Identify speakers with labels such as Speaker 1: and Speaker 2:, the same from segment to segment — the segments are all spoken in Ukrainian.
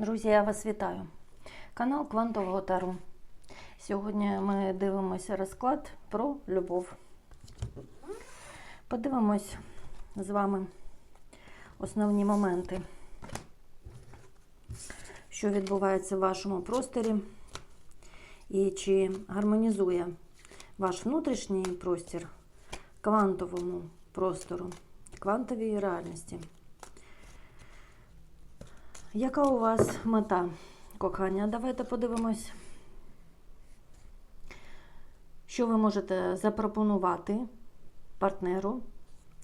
Speaker 1: Друзі, я вас вітаю. Канал Квантового Тару. Сьогодні ми дивимося розклад про любов. Подивимось з вами основні моменти, що відбувається в вашому просторі, і чи гармонізує ваш внутрішній простір квантовому простору, квантовій реальності. Яка у вас мета кохання? Давайте подивимось, що ви можете запропонувати партнеру,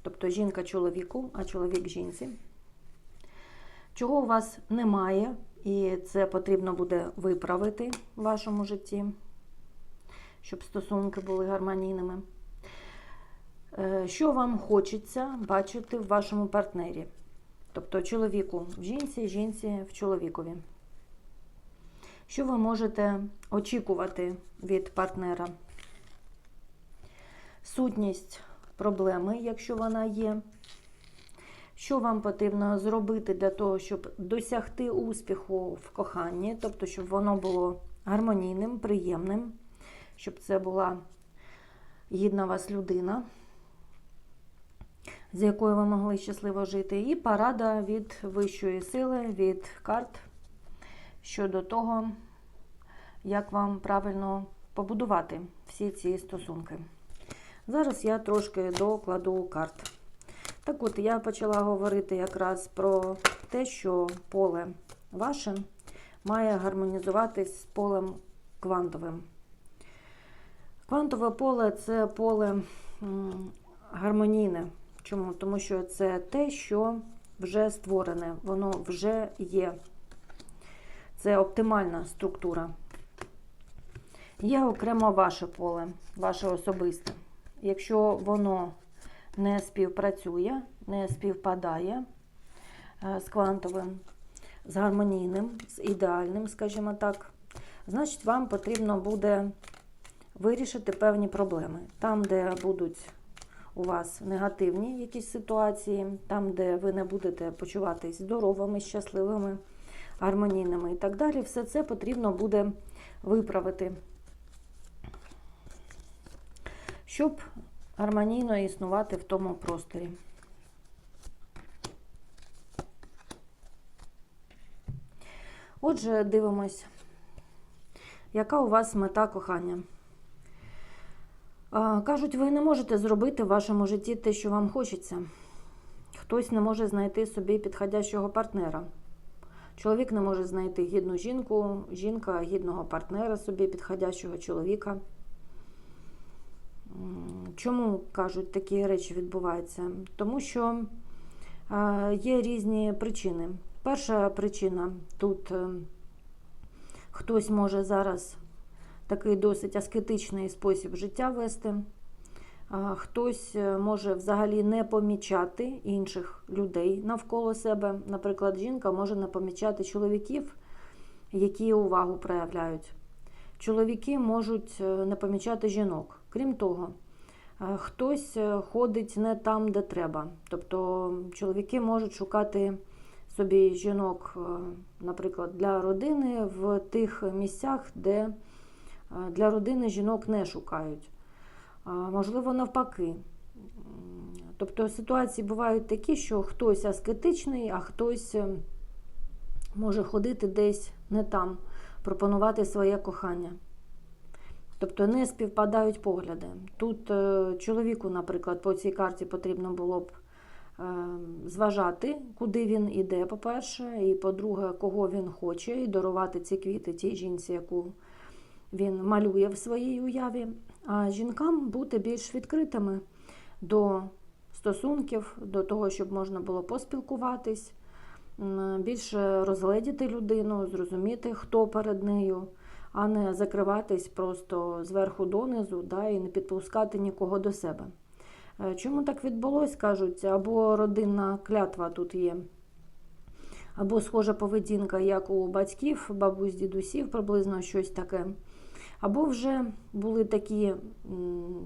Speaker 1: тобто жінка чоловіку, а чоловік жінці. Чого у вас немає, і це потрібно буде виправити в вашому житті, щоб стосунки були гармонійними. Е, Що вам хочеться бачити в вашому партнері? Тобто чоловіку в жінці, жінці в чоловікові. Що ви можете очікувати від партнера? Сутність проблеми, якщо вона є. Що вам потрібно зробити для того, щоб досягти успіху в коханні, тобто, щоб воно було гармонійним, приємним, щоб це була гідна вас людина з якою ви могли щасливо жити, і порада від вищої сили, від карт щодо того, як вам правильно побудувати всі ці стосунки. Зараз я трошки докладу карт. Так от, я почала говорити якраз про те, що поле ваше має гармонізуватись з полем квантовим. Квантове поле це поле гармонійне. Чому? Тому що це те, що вже створене, воно вже є. Це оптимальна структура. Є окремо ваше поле, ваше особисте. Якщо воно не співпрацює, не співпадає е, з квантовим, з гармонійним, з ідеальним, скажімо так, значить вам потрібно буде вирішити певні проблеми. Там, де будуть у вас негативні якісь ситуації, там, де ви не будете почуватись здоровими, щасливими, гармонійними і так далі, все це потрібно буде виправити, щоб гармонійно існувати в тому просторі. Отже, дивимось, яка у вас мета кохання. Кажуть, ви не можете зробити в вашому житті те, що вам хочеться. Хтось не може знайти собі підходящого партнера. Чоловік не може знайти гідну жінку, жінка гідного партнера собі, підходящого чоловіка. Чому кажуть, такі речі відбуваються? Тому що є різні причини. Перша причина тут е, хтось може зараз такий досить аскетичний спосіб життя вести. Хтось е, може взагалі не помічати інших людей навколо себе. Наприклад, жінка може не помічати чоловіків, які увагу проявляють. Чоловіки можуть е, не помічати жінок. Крім того, е, хтось ходить не там, де треба. Тобто чоловіки можуть шукати собі жінок, наприклад, для родини в тих місцях, де для родини жінок не шукають. Можливо, навпаки. Тобто ситуації бувають такі, що хтось аскетичний, а хтось е, може ходити десь не там, пропонувати своє кохання. Тобто не співпадають погляди. Тут е, чоловіку, наприклад, по цій карті потрібно було б е, зважати, куди він іде, по-перше, і по-друге, кого він хоче, і дарувати ці квіти тій жінці, яку він малює в своїй уяві. А жінкам бути більш відкритими до стосунків, до того, щоб можна було поспілкуватись, більше розгледіти людину, зрозуміти, хто перед нею, а не закриватись просто зверху донизу да, і не підпускати нікого до себе. Е, Чому так відбулось, кажуть, або родинна клятва тут є, або схожа поведінка, як у батьків, бабусь, дідусів, приблизно щось таке. Або вже були такі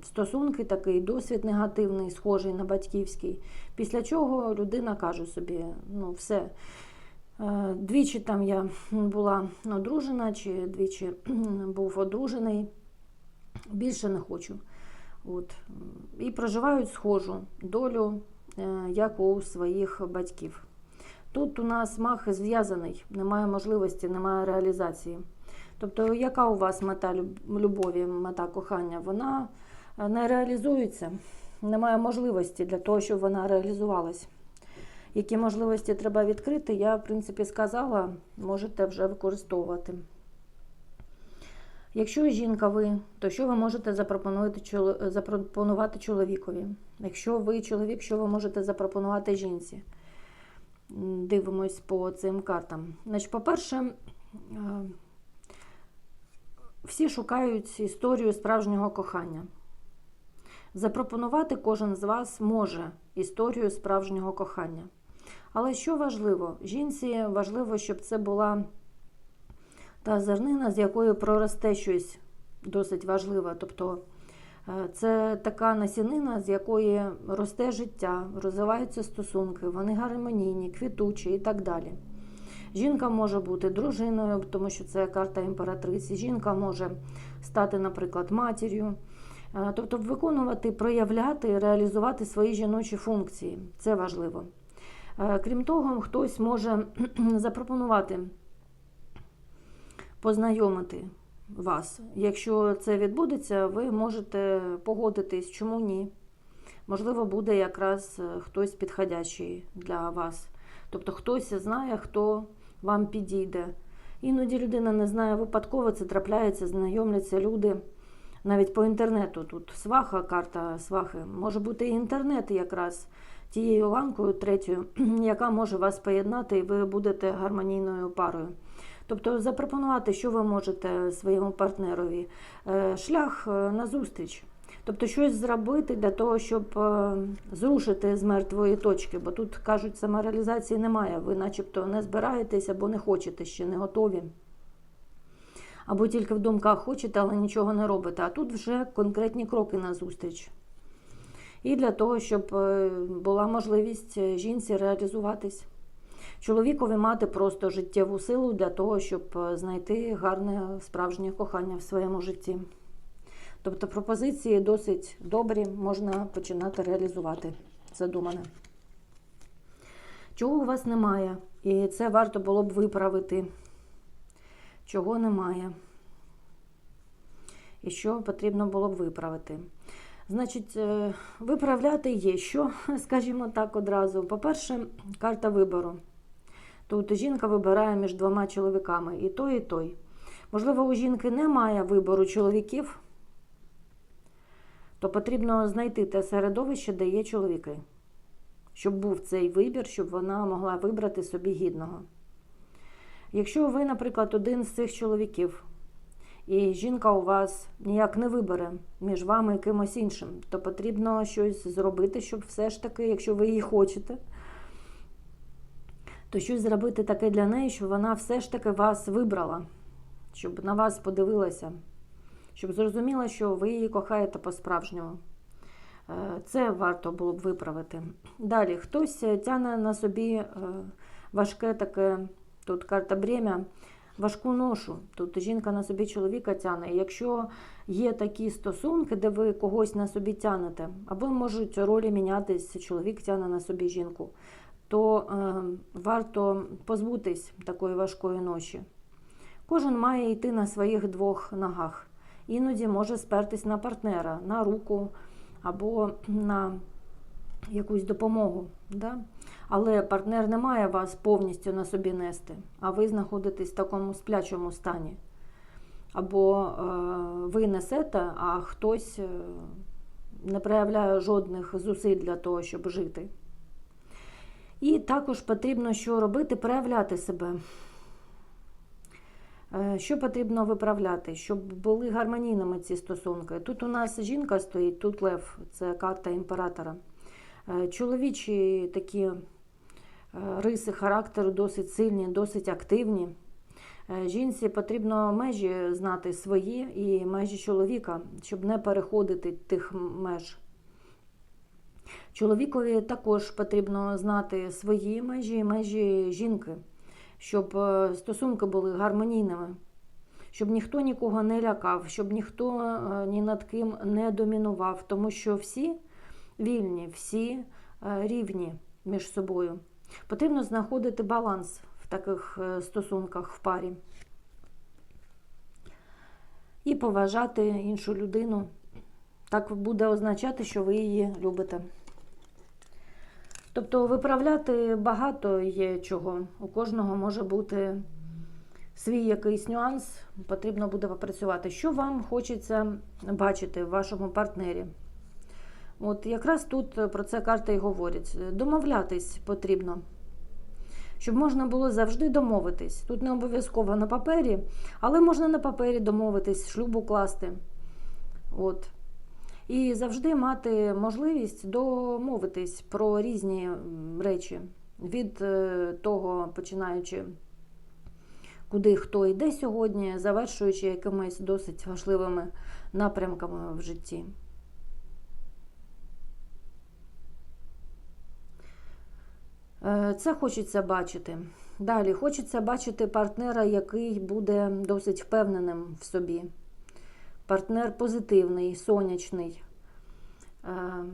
Speaker 1: стосунки, такий досвід негативний, схожий на батьківський, після чого людина каже собі: ну, все, Е, Двічі там я була одружена, чи двічі був одружений. Більше не хочу. От. І проживають схожу долю, е, як у своїх батьків. Тут у нас мах зв'язаний, немає можливості, немає реалізації. Тобто, яка у вас мета любові, мета кохання? Вона е, не реалізується, немає можливості для того, щоб вона реалізувалась. Які можливості треба відкрити, я, в принципі, сказала, можете вже використовувати. Якщо жінка ви, то що ви можете запропонувати, чоловікові? Якщо ви чоловік, що ви можете запропонувати жінці? Дивимось по цим картам. Значить, по-перше, е, всі шукають історію справжнього кохання. Запропонувати кожен з вас може історію справжнього кохання. Але що важливо? Жінці важливо, щоб це була та зернина, з якої проросте щось досить важливе. Тобто е, це така насінина, з якої росте життя, розвиваються стосунки, вони гармонійні, квітучі і так далі. Жінка може бути дружиною, тому що це карта імператриці. Жінка може стати, наприклад, матір'ю. Е, Тобто виконувати, проявляти, реалізувати свої жіночі функції. Це важливо. Е, Крім того, хтось може запропонувати познайомити вас. Якщо це відбудеться, ви можете погодитись, чому ні. Можливо, буде якраз е, хтось підходящий для вас. Тобто хтось знає, хто вам підійде. Іноді людина не знає, випадково це трапляється, знайомляться люди. Навіть по інтернету тут сваха, карта свахи. Може бути і інтернет якраз тією ланкою третьою, яка може вас поєднати, і ви будете гармонійною парою. Тобто запропонувати, що ви можете своєму партнерові, Е, шлях е, на зустріч. Тобто щось зробити для того, щоб е, зрушити з мертвої точки, бо тут кажуть, самореалізації немає. Ви начебто не збираєтесь або не хочете ще, не готові. Або тільки в думках хочете, але нічого не робите. А тут вже конкретні кроки на зустріч. І для того, щоб е, була можливість е, жінці реалізуватись. Чоловікові мати просто життєву силу для того, щоб знайти гарне справжнє кохання в своєму житті. Тобто пропозиції досить добрі, можна починати реалізувати задумане. Чого у вас немає? І це варто було б виправити. Чого немає? І що потрібно було б виправити? Значить, е, виправляти є що, скажімо так, одразу. По-перше, карта вибору. Тут жінка вибирає між двома чоловіками, і той, і той. Можливо, у жінки немає вибору чоловіків, то потрібно знайти те середовище, де є чоловіки, щоб був цей вибір, щоб вона могла вибрати собі гідного. Якщо ви, наприклад, один з цих чоловіків, і жінка у вас ніяк не вибере між вами і кимось іншим, то потрібно щось зробити, щоб все ж таки, якщо ви її хочете, то щось зробити таке для неї, щоб вона все ж таки вас вибрала, щоб на вас подивилася, щоб зрозуміла, що ви її кохаєте по-справжньому. Е, Це варто було б виправити. Далі, хтось тягне на собі е, важке таке, тут карта бремя, важку ношу. Тут жінка на собі чоловіка тягне. І Якщо є такі стосунки, де ви когось на собі тягнете, або можуть ролі мінятись, чоловік тягне на собі жінку, то е, варто позбутись такої важкої ноші. Кожен має йти на своїх двох ногах. Іноді може спертись на партнера, на руку або на якусь допомогу. Да? Але партнер не має вас повністю на собі нести, а ви знаходитесь в такому сплячому стані. Або е, ви несете, а хтось е, не проявляє жодних зусиль для того, щоб жити. І також потрібно що робити? Проявляти себе. Е, Що потрібно виправляти, щоб були гармонійними ці стосунки? Тут у нас жінка стоїть, тут лев, це карта імператора. Е, Чоловічі такі е, риси характеру досить сильні, досить активні. Жінці потрібно межі знати свої і межі чоловіка, щоб не переходити тих меж. Чоловікові також потрібно знати свої межі і межі жінки, щоб е, стосунки були гармонійними, щоб ніхто нікого не лякав, щоб ніхто е, ні над ким не домінував, тому що всі вільні, всі е, рівні між собою. Потрібно знаходити баланс в таких стосунках в парі і поважати іншу людину. Так буде означати, що ви її любите. Тобто виправляти багато є чого. У кожного може бути свій якийсь нюанс, потрібно буде попрацювати. Що вам хочеться бачити в вашому партнері? От якраз тут про це карта і говорить. Домовлятись потрібно. Щоб можна було завжди домовитись. Тут не обов'язково на папері, але можна на папері домовитись, шлюбу класти. От. І завжди мати можливість домовитись про різні речі. Від е, того, починаючи, куди хто йде сьогодні, завершуючи якимись досить важливими напрямками в житті. Е, Це хочеться бачити. Далі хочеться бачити партнера, який буде досить впевненим в собі. Партнер позитивний, сонячний. Е,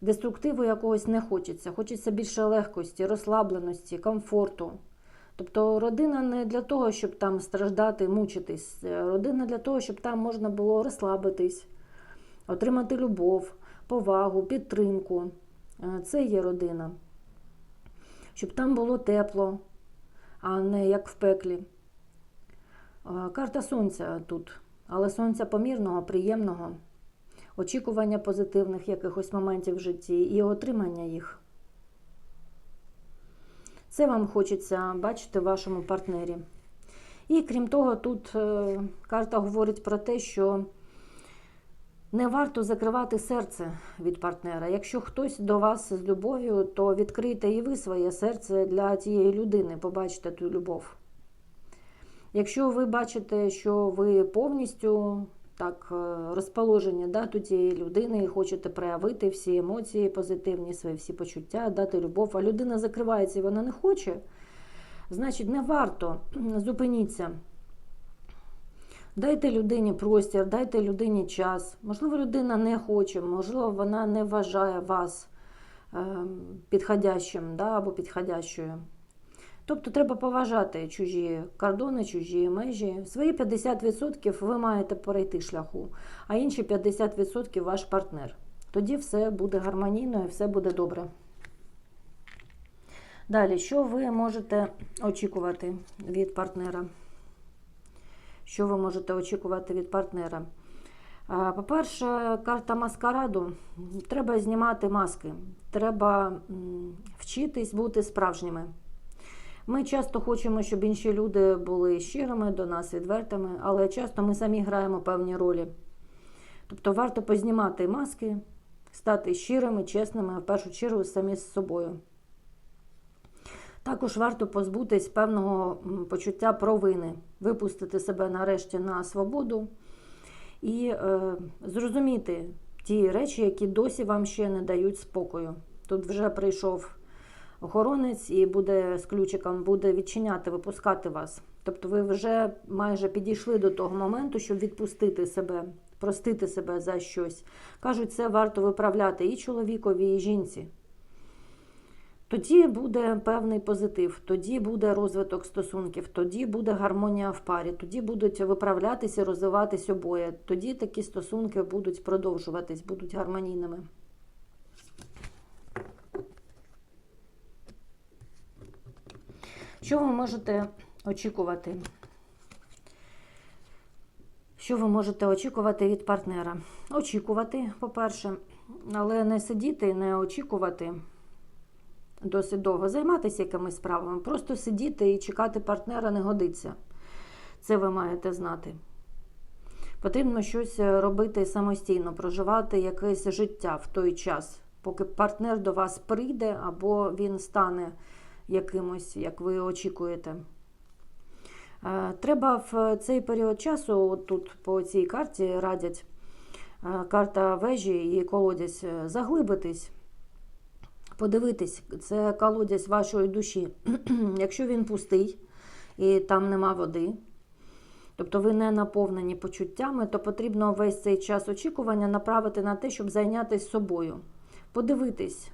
Speaker 1: Деструктиву якогось не хочеться. Хочеться більше легкості, розслабленості, комфорту. Тобто родина не для того, щоб там страждати, мучитись. Е, Родина для того, щоб там можна було розслабитись, отримати любов, повагу, підтримку. Е, Це є родина щоб там було тепло, а не як в пеклі. Карта сонця тут, але сонця помірного, приємного, очікування позитивних якихось моментів в житті і отримання їх. Це вам хочеться бачити в вашому партнері. І крім того, тут е, карта говорить про те, що не варто закривати серце від партнера. Якщо хтось до вас з любов'ю, то відкрийте і ви своє серце для тієї людини, побачите ту любов. Якщо ви бачите, що ви повністю так е, розположені да, до тієї людини і хочете проявити всі емоції позитивні, свої всі почуття, дати любов, а людина закривається і вона не хоче, значить не варто зупиніться. Дайте людині простір, дайте людині час. Можливо, людина не хоче, можливо, вона не вважає вас е, підходящим да, або підходящою. Тобто треба поважати чужі кордони, чужі межі. Свої 50% ви маєте перейти шляху, а інші 50% ваш партнер. Тоді все буде гармонійно і все буде добре. Далі, що ви можете очікувати від партнера? що ви можете очікувати від партнера. По-перше, карта маскараду. Треба знімати маски, треба вчитись бути справжніми. Ми часто хочемо, щоб інші люди були щирими до нас, відвертими, але часто ми самі граємо певні ролі. Тобто варто познімати маски, стати щирими, чесними, а в першу чергу самі з собою. Також варто позбутись певного почуття провини, випустити себе нарешті на свободу і е, зрозуміти ті речі, які досі вам ще не дають спокою. Тут вже прийшов охоронець і буде з ключиком буде відчиняти, випускати вас. Тобто ви вже майже підійшли до того моменту, щоб відпустити себе, простити себе за щось. Кажуть, це варто виправляти і чоловікові, і жінці. Тоді буде певний позитив, тоді буде розвиток стосунків, тоді буде гармонія в парі, тоді будуть виправлятися, розвиватись обоє. Тоді такі стосунки будуть продовжуватись, будуть гармонійними. Що ви можете очікувати? Що ви можете очікувати від партнера? Очікувати, по-перше, але не сидіти, не очікувати досить довго займатися якимись справами. Просто сидіти і чекати партнера не годиться. Це ви маєте знати. Потрібно щось робити самостійно, проживати якесь життя в той час, поки партнер до вас прийде або він стане якимось, як ви очікуєте. Е, Треба в цей період часу, от тут по цій карті радять е, карта вежі і колодязь, е, заглибитись Подивитись, це колодязь вашої душі. Якщо він пустий і там нема води, тобто ви не наповнені почуттями, то потрібно весь цей час очікування направити на те, щоб зайнятися собою. Подивитись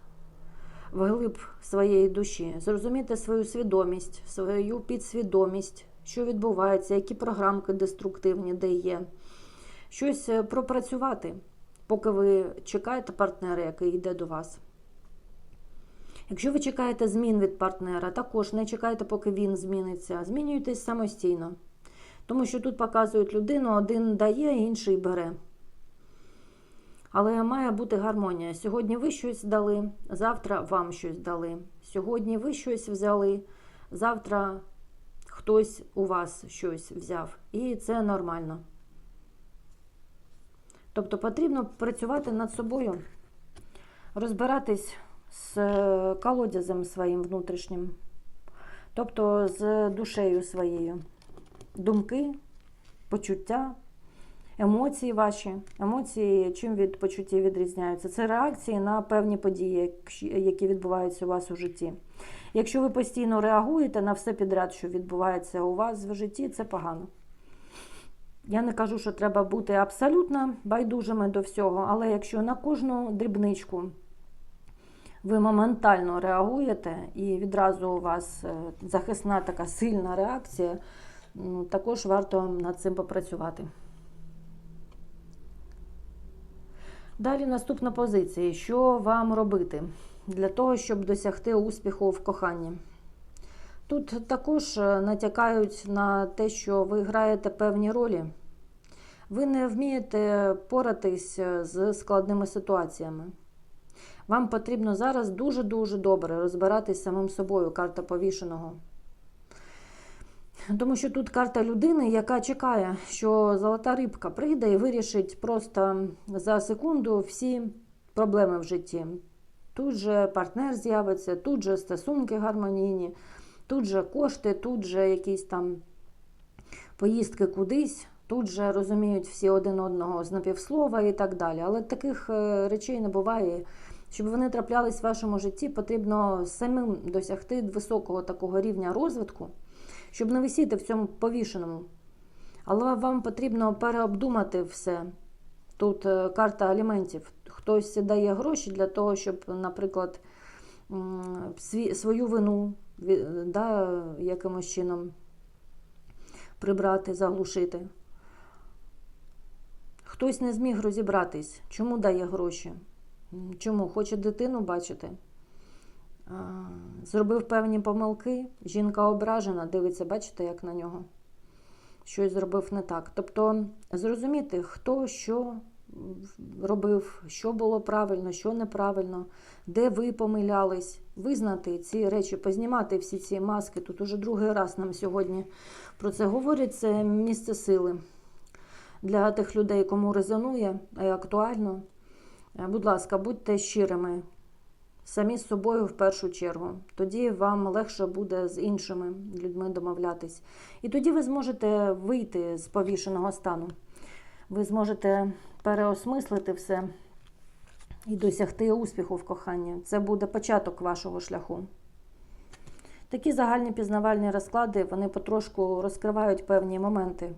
Speaker 1: вглиб своєї душі, зрозуміти свою свідомість, свою підсвідомість, що відбувається, які програмки деструктивні, де є. Щось е, пропрацювати, поки ви чекаєте партнера, який йде до вас. Якщо ви чекаєте змін від партнера, також не чекайте, поки він зміниться. Змінюйтесь самостійно. Тому що тут показують людину, один дає, інший бере. Але має бути гармонія. Сьогодні ви щось дали, завтра вам щось дали. Сьогодні ви щось взяли, завтра хтось у вас щось взяв. І це нормально. Тобто потрібно працювати над собою, розбиратись з е, колодязем своїм внутрішнім, тобто з душею своєю. Думки, почуття, емоції ваші. Емоції чим від почуттів відрізняються? Це реакції на певні події, які відбуваються у вас у житті. Якщо ви постійно реагуєте на все підряд, що відбувається у вас в житті, це погано. Я не кажу, що треба бути абсолютно байдужими до всього, але якщо на кожну дрібничку ви моментально реагуєте і відразу у вас е, захисна така сильна реакція, також варто над цим попрацювати. Далі наступна позиція. Що вам робити для того, щоб досягти успіху в коханні? Тут також е, натякають на те, що ви граєте певні ролі. Ви не вмієте поратись е, з складними ситуаціями. Вам потрібно зараз дуже-дуже добре розбиратись самим собою, карта повішеного. Тому що тут карта людини, яка чекає, що золота рибка прийде і вирішить просто за секунду всі проблеми в житті. Тут же партнер з'явиться, тут же стосунки гармонійні, тут же кошти, тут же якісь там поїздки кудись, тут же розуміють всі один одного з напівслова і так далі. Але таких е, речей не буває. Щоб вони траплялись в вашому житті, потрібно самим досягти високого такого рівня розвитку, щоб не висіти в цьому повішеному. Але вам потрібно переобдумати все. Тут е, карта аліментів. Хтось дає гроші для того, щоб, наприклад, свою вину да, якимось чином прибрати, заглушити. Хтось не зміг розібратись, чому дає гроші. Чому? Хоче дитину бачити. Зробив певні помилки, жінка ображена, дивиться, бачите, як на нього. Щось зробив не так. Тобто зрозуміти, хто що робив, що було правильно, що неправильно, де ви помилялись, визнати ці речі, познімати всі ці маски. Тут уже другий раз нам сьогодні про це говорять. Це місце сили для тих людей, кому резонує і актуально. Будь ласка, будьте щирими, самі з собою в першу чергу. Тоді вам легше буде з іншими людьми домовлятись. І тоді ви зможете вийти з повішеного стану. Ви зможете переосмислити все і досягти успіху в коханні. Це буде початок вашого шляху. Такі загальні пізнавальні розклади вони потрошку розкривають певні моменти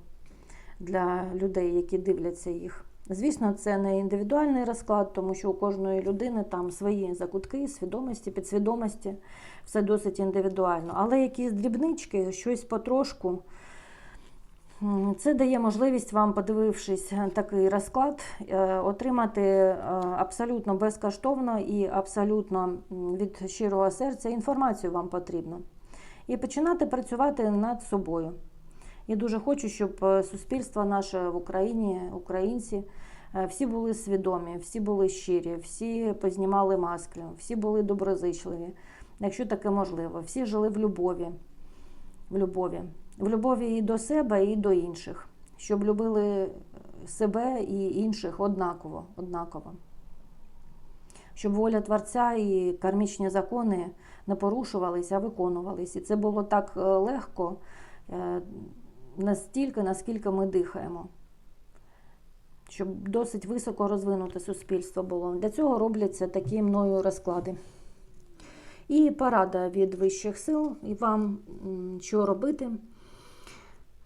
Speaker 1: для людей, які дивляться їх. Звісно, це не індивідуальний розклад, тому що у кожної людини там свої закутки, свідомості, підсвідомості, все досить індивідуально. Але якісь дрібнички, щось потрошку. Це дає можливість вам, подивившись такий розклад, е, отримати е, абсолютно безкоштовно і абсолютно від щирого серця інформацію вам потрібно. І починати працювати над собою. Я дуже хочу, щоб е, суспільство наше в Україні, українці, е, всі були свідомі, всі були щирі, всі познімали маски, всі були доброзичливі, якщо таке можливо. Всі жили в любові, в любові, в любові і до себе, і до інших, щоб любили себе і інших однаково. однаково. Щоб воля Творця і кармічні закони не порушувалися, а виконувалися. І це було так е, легко настільки, наскільки ми дихаємо. Щоб досить високо розвинуте суспільство було. Для цього робляться такі мною розклади. І порада від вищих сил, і вам що робити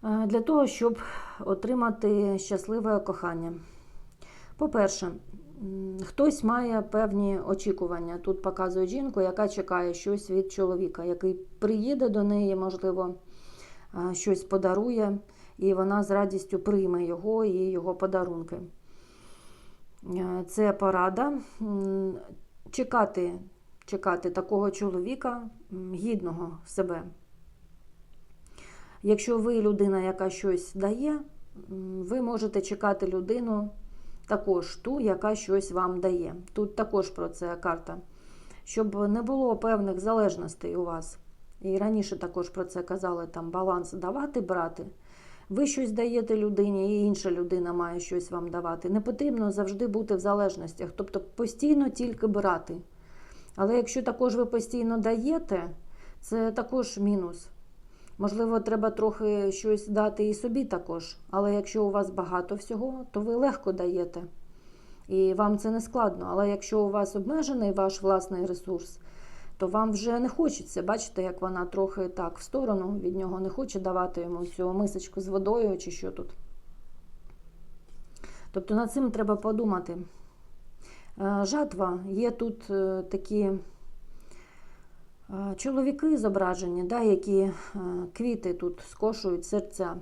Speaker 1: е, для того, щоб отримати щасливе кохання. По-перше, хтось має певні очікування. Тут показує жінку, яка чекає щось від чоловіка, який приїде до неї, можливо, щось подарує, і вона з радістю прийме його і його подарунки. Е, Це порада. Чекати, чекати такого чоловіка гідного себе. Якщо ви людина, яка щось дає, ви можете чекати людину також ту, яка щось вам дає. Тут також про це карта. Щоб не було певних залежностей у вас. І раніше також про це казали, там баланс давати, брати. Ви щось даєте людині, і інша людина має щось вам давати. Не потрібно завжди бути в залежностях, тобто постійно тільки брати. Але якщо також ви постійно даєте, це також мінус. Можливо, треба трохи щось дати і собі також. Але якщо у вас багато всього, то ви легко даєте. І вам це не складно. Але якщо у вас обмежений ваш власний ресурс, то вам вже не хочеться. Бачите, як вона трохи так в сторону від нього не хоче давати йому цю мисочку з водою чи що тут. Тобто над цим треба подумати. Е, Жатва є тут е, такі е, чоловіки зображені, да, які квіти тут скошують серця.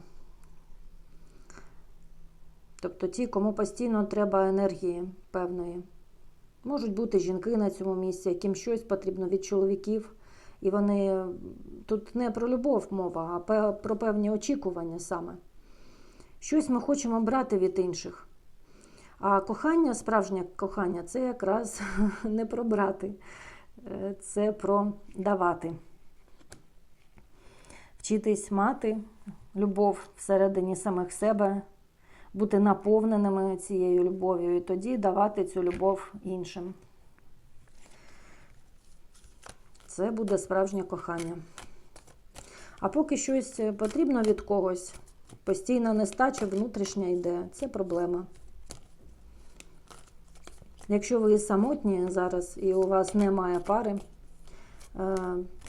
Speaker 1: Тобто ті, кому постійно треба енергії певної. Можуть бути жінки на цьому місці, яким щось потрібно від чоловіків. І вони тут не про любов мова, а про певні очікування саме. Щось ми хочемо брати від інших. А кохання, справжнє кохання, це якраз не про брати, Е, це про давати. Вчитись мати любов всередині самих себе, бути наповненими цією любов'ю і тоді давати цю любов іншим. Це буде справжнє кохання. А поки щось потрібно від когось, постійна нестача внутрішня йде, це проблема. Якщо ви самотні зараз і у вас немає пари, е,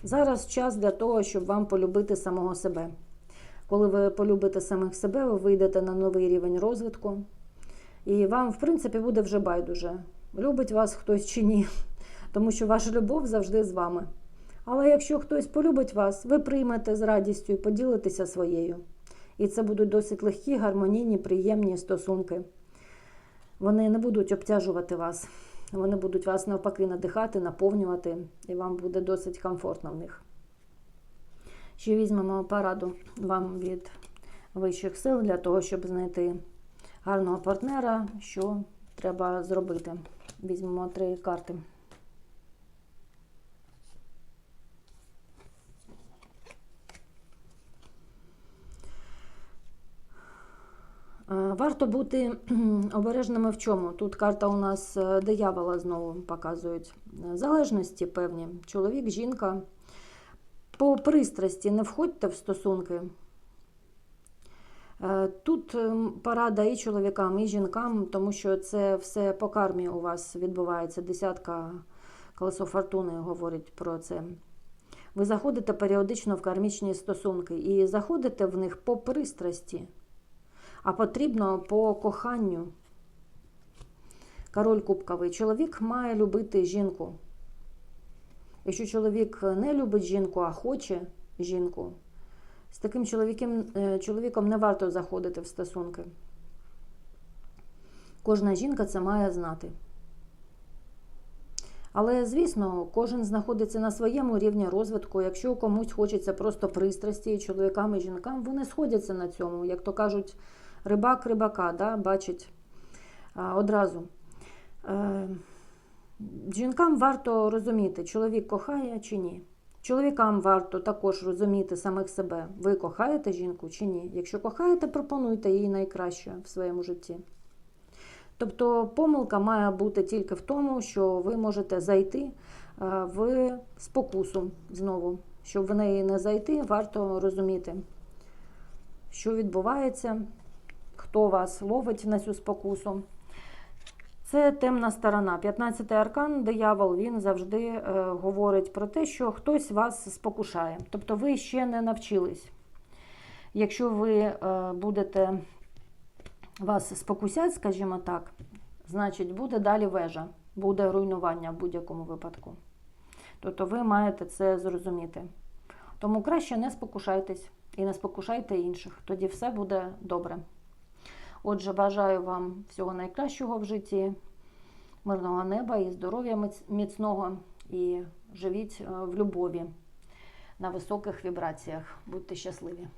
Speaker 1: зараз час для того, щоб вам полюбити самого себе. Коли ви полюбите самих себе, ви вийдете на новий рівень розвитку, і вам, в принципі, буде вже байдуже, любить вас хтось чи ні, тому що ваша любов завжди з вами. Але якщо хтось полюбить вас, ви приймете з радістю і поділитеся своєю. І це будуть досить легкі, гармонійні, приємні стосунки. Вони не будуть обтяжувати вас, вони будуть вас навпаки надихати, наповнювати, і вам буде досить комфортно в них. Ще візьмемо пораду вам від вищих сил для того, щоб знайти гарного партнера, що треба зробити. Візьмемо три карти. Е, Варто бути обережними в чому. Тут карта у нас е, диявола знову показують. Залежності певні. Чоловік, жінка. По пристрасті не входьте в стосунки. Е, Тут ем, порада і чоловікам, і жінкам, тому що це все по кармі у вас відбувається. Десятка колесо фортуни говорить про це. Ви заходите періодично в кармічні стосунки і заходите в них по пристрасті а потрібно по коханню. Король Кубковий. Чоловік має любити жінку. Якщо чоловік не любить жінку, а хоче жінку, з таким чоловіком, е, чоловіком не варто заходити в стосунки. Кожна жінка це має знати. Але, звісно, кожен знаходиться на своєму рівні розвитку. Якщо комусь хочеться просто пристрасті, чоловікам і жінкам, вони сходяться на цьому. Як то кажуть, рибак рибака да, бачить а, одразу. Е, жінкам варто розуміти, чоловік кохає чи ні. Чоловікам варто також розуміти самих себе, ви кохаєте жінку чи ні. Якщо кохаєте, пропонуйте їй найкраще в своєму житті. Тобто помилка має бути тільки в тому, що ви можете зайти е, в спокусу знову. Щоб в неї не зайти, варто розуміти, що відбувається, хто вас ловить на цю спокусу. Це темна сторона. 15-й аркан, диявол, він завжди е, говорить про те, що хтось вас спокушає. Тобто ви ще не навчились. Якщо ви е, будете вас спокусять, скажімо так, значить буде далі вежа, буде руйнування в будь-якому випадку. Тобто ви маєте це зрозуміти. Тому краще не спокушайтесь і не спокушайте інших. Тоді все буде добре. Отже, бажаю вам всього найкращого в житті, мирного неба і здоров'я міцного. І живіть е, в любові на високих вібраціях. Будьте щасливі!